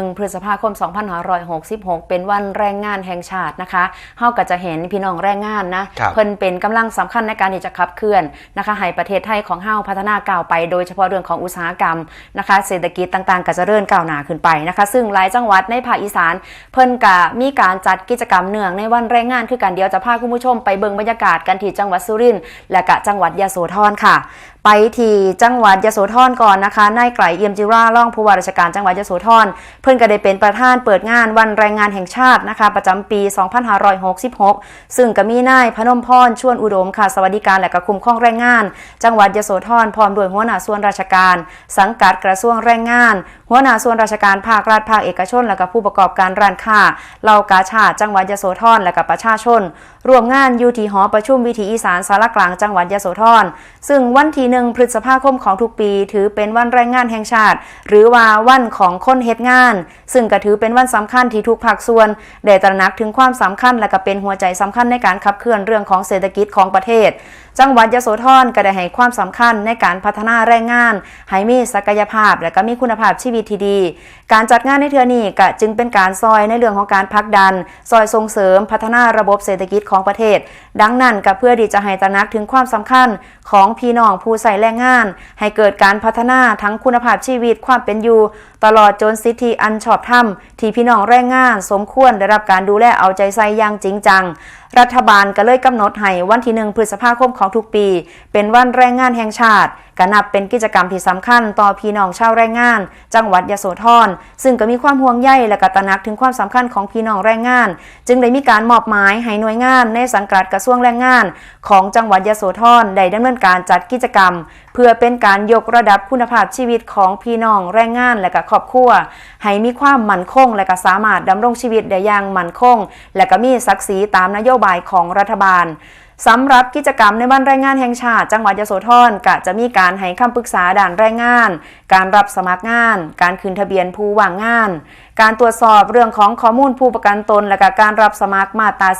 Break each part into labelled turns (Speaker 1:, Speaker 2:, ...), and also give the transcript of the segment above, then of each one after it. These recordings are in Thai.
Speaker 1: 1พฤษภาคม 2566 เป็นวันแรงงานแห่งชาตินะคะเฮาก็จะเห็นพี่น้องแรงงานนะครับเพิ่นเป็นกำลังสำคัญในการที่จะขับเคลื่อนนะคะให้ประเทศไทยของเฮาพัฒนาก้าวไป โดยเฉพาะเรื่องของอุตสาหกรรมนะคะเศรษฐกิจต่างๆ ก็จะเริ่มก้าวหน้าขึ้นไปนะคะซึ่งหลายจังหวัดในภาคอีสาน เพิ่นก็มีการจัดกิจกรรมเนื่องในวันแรงงานคือกันเดียวจะพาคุณผู้ชมไปเบิ่งบรรยากาศกันที่จังหวัดสุรินทร์และก็จังหวัดยะโสธรค่ะ ไปที่จังหวัดยโสธรก่อนนะคะนายไกลเอี่ยมจิราล่องผู้ว่าราชการจังหวัดยโสธรเพื่อนก็ได้เป็นประธานเปิดงานวันแรงงานแห่งชาตินะคะ ประจำปี 2566 ซึ่งก็มีนายพนมพรชวนอุดมค่ะ สวัสดิการและก็คุมข้องแรงงาน จังหวัดยโสธรพร้อมด้วยหัวหน้าส่วนราชการ สังกัดกระทรวงแรงงานหัวหน้าส่วนราชการภาครัฐภาคเอกชน และก็ผู้ประกอบการร้านค้าเหล่ากาชาติจังหวัดยโสธรและก็ประชาชนร่วมงานอยู่ที่หอประชุมวิถีอีสานสารกลางจังหวัดยโสธรซึ่งวันที่หนึ่งพฤษภาคมของทุกปี ถือเป็นวันแรงงานแห่งชาติ หรือว่าวันของคนเฮ็ดงาน ซึ่งก็ถือเป็นวันสำคัญที่ทุกภาคส่วนได้ตระหนักถึงความสำคัญและก็เป็นหัวใจสำคัญในการขับเคลื่อนเรื่องของเศรษฐกิจของประเทศ จังหวัดยโสธรก็ได้ให้ความสำคัญในการพัฒนาแรงงาน ให้มีศักยภาพ และก็มีคุณภาพชีวิตที่ดี การจัดงานในเทือนี้ก็จึงเป็นการซอยในเรื่องของการพักดัน ซอยส่งเสริมพัฒนาระบบเศรษฐกิจของประเทศ ดังนั้นก็เพื่อที่จะให้ตระหนักถึงความสำคัญของพี่น้องผู้ใส่แรงงาน ให้เกิดการพัฒนาทั้งคุณภาพชีวิตความเป็นอยู่ ตลอดจนสิทธิอันชอบธรรมที่พี่น้องแรงงาน สมควรได้รับการดูแลเอาใจใส่อย่างจริงจัง รัฐบาลก็เลยกำหนดให้วันที่หนึ่งพฤษภาคมของทุกปี เป็นวันแรงงานแห่งชาติก็นับเป็นกิจกรรมที่สำคัญต่อพี่น้องชาวแรงงาน จังหวัดยโสธรซึ่งก็มีความห่วงใยและกตระหนักถึงความสำคัญของพี่น้องแรงงาน จึงได้มีการมอบหมายให้หน่วยงานในสังกัดกระทรวงแรงงาน ของจังหวัดยโสธรได้ดำเนินการจัดกิจกรรม เพื่อเป็นการยกระดับคุณภาพชีวิตของพี่น้องแรงงานและก็ครอบครัว ให้มีความมั่นคง และก็สามารถดำรงชีวิตได้อย่างมั่นคง และก็มีศักดิ์ศรีตามนโยบายของรัฐบาล สำหรับกิจกรรมในวันแรงงานแห่งชาติ จังหวัดยโสธรก็จะมีการให้คำปรึกษาด่านแรงงาน การรับสมัครงาน การคืนทะเบียนผู้ว่างงาน การตรวจสอบเรื่องของข้อมูลผู้ประกันตน และกการรับสมัครมาตรา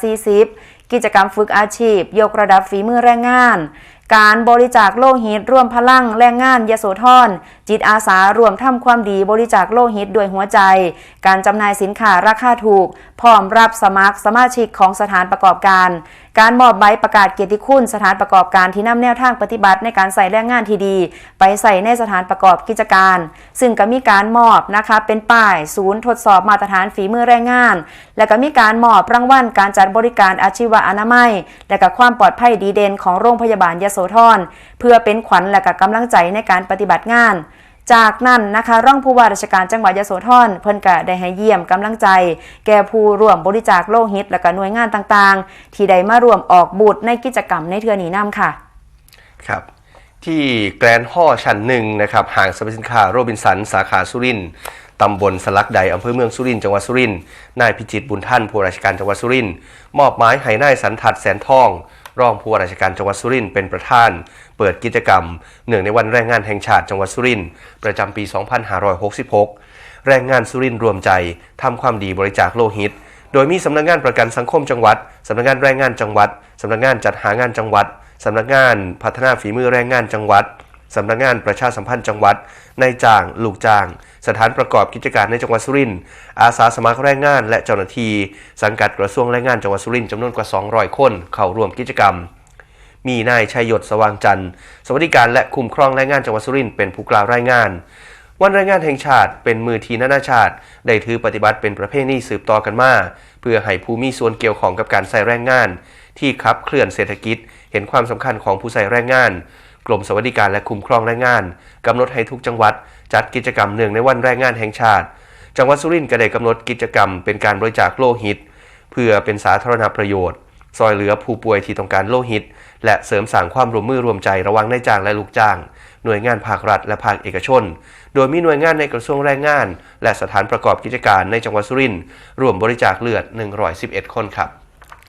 Speaker 1: 40 กิจกรรมฝึกอาชีพ ยกระดับฝีมือแรงงาน การบริจาคโลหิตร่วมพลังแรงงานยโสธรจิตอาสารวมทำความดีบริจาคโลหิตด้วยหัวใจ การจำหน่ายสินค้าราคาถูก พร้อมรับสมัครสมาชิกของสถานประกอบการ การมอบใบประกาศเกียรติคุณสถานประกอบการที่นำแนวทางปฏิบัติในการใส่แรงงานที่ดี ไปใส่ในสถานประกอบกิจการ ซึ่งก็มีการมอบนะคะเป็นป้ายศูนย์ทดสอบมาตรฐานฝีมือแรงงาน และก็มีการมอบรางวัลการจัดบริการอาชีวะอนามัย และก็ความปลอดภัยดีเด่นของโรงพยาบาลยโสธรเพื่อเป็นขวัญและก็กำลังใจในการปฏิบัติงาน จากนั้นนะคะร่องผู้ว่าราชการจังหวัดยโสธรเพิ่นก็ได้ให้เยี่ยมกำลังใจ แก่ผู้ร่วมบริจาคโลหิต และก็หน่วยงานต่างๆ ที่ได้มาร่วมออกบูธในกิจกรรมในเทือนี้นํค่ะ
Speaker 2: ครับที่แกรนด์ห่อชั้นหนึ่งนะครับห้างสรรพสินค้าโรบินสัน สาขาสุรินต์ตำบลสลักใดอำเภอเมืองสุรินทร์จังหวัดสุรินทร์นายพิจิตรบุญท่านผู้ราชการจังหวัดสุรินทร์มอบหมายให้นายสันทัดแสนทอง รองผู้ว่าราชการจังหวัดสุรินทร์เป็นประธาน เปิดกิจกรรมเนื่องในวันแรงงานแห่งชาติจังหวัดสุรินทร์ประจำปี 2566 แรงงานสุรินทร์รวมใจทำความดีบริจาคโลหิต โดยมีสำนักงานประกันสังคมจังหวัดสำนักงานแรงงานจังหวัดสำนักงานจัดหางานจังหวัดสำนักงานพัฒนาฝีมือแรงงานจังหวัดสำนักงานประชาสัมพันธ์จังหวัดนายจ้าง ลูกจ้าง สถานประกอบกิจการในจังหวัดสุรินทร์อาสาสมัครแรงงาน และเจ้าหน้าที่สังกัดกระทรวงแรงงานจังหวัดสุรินทร์จำนวนกว่า 200 คน เข้าร่วมกิจกรรม มีนายชัยยศสว่างจันทร์สวัสดิการและคุ้มครองแรงงานจังหวัดสุรินทร์เป็นผู้กล่าวรายงาน วันแรงงานแห่งชาติเป็นมือทีนานาชาติ ได้ถือปฏิบัติเป็นประเพณีสืบต่อกันมาเพื่อให้ผู้มีส่วนเกี่ยวข้องกับการใส่แรงงาน ที่ขับเคลื่อนเศรษฐกิจ เห็นความสำคัญของผู้ใส่แรงงาน กรมสวัสดิการและคุ้มครองแรงงานกำหนดให้ทุกจังหวัด จัดกิจกรรมเนื่องในวันแรงงานแห่งชาติ จังหวัดสุรินทร์ก็ได้กำหนดกิจกรรม เป็นการบริจาคโลหิต เพื่อเป็นสาธารณประโยชน์ ซอยเหลือผู้ป่วยที่ต้องการโลหิต และเสริมสร้างความร่วมมือร่วมใจระหว่างนายจ้างและลูกจ้าง หน่วยงานภาครัฐและภาคเอกชน โดยมีหน่วยงานในกระทรวงแรงงาน และสถานประกอบกิจการในจังหวัดสุรินทร์ร่วมบริจาคเลือด 111 คนครับ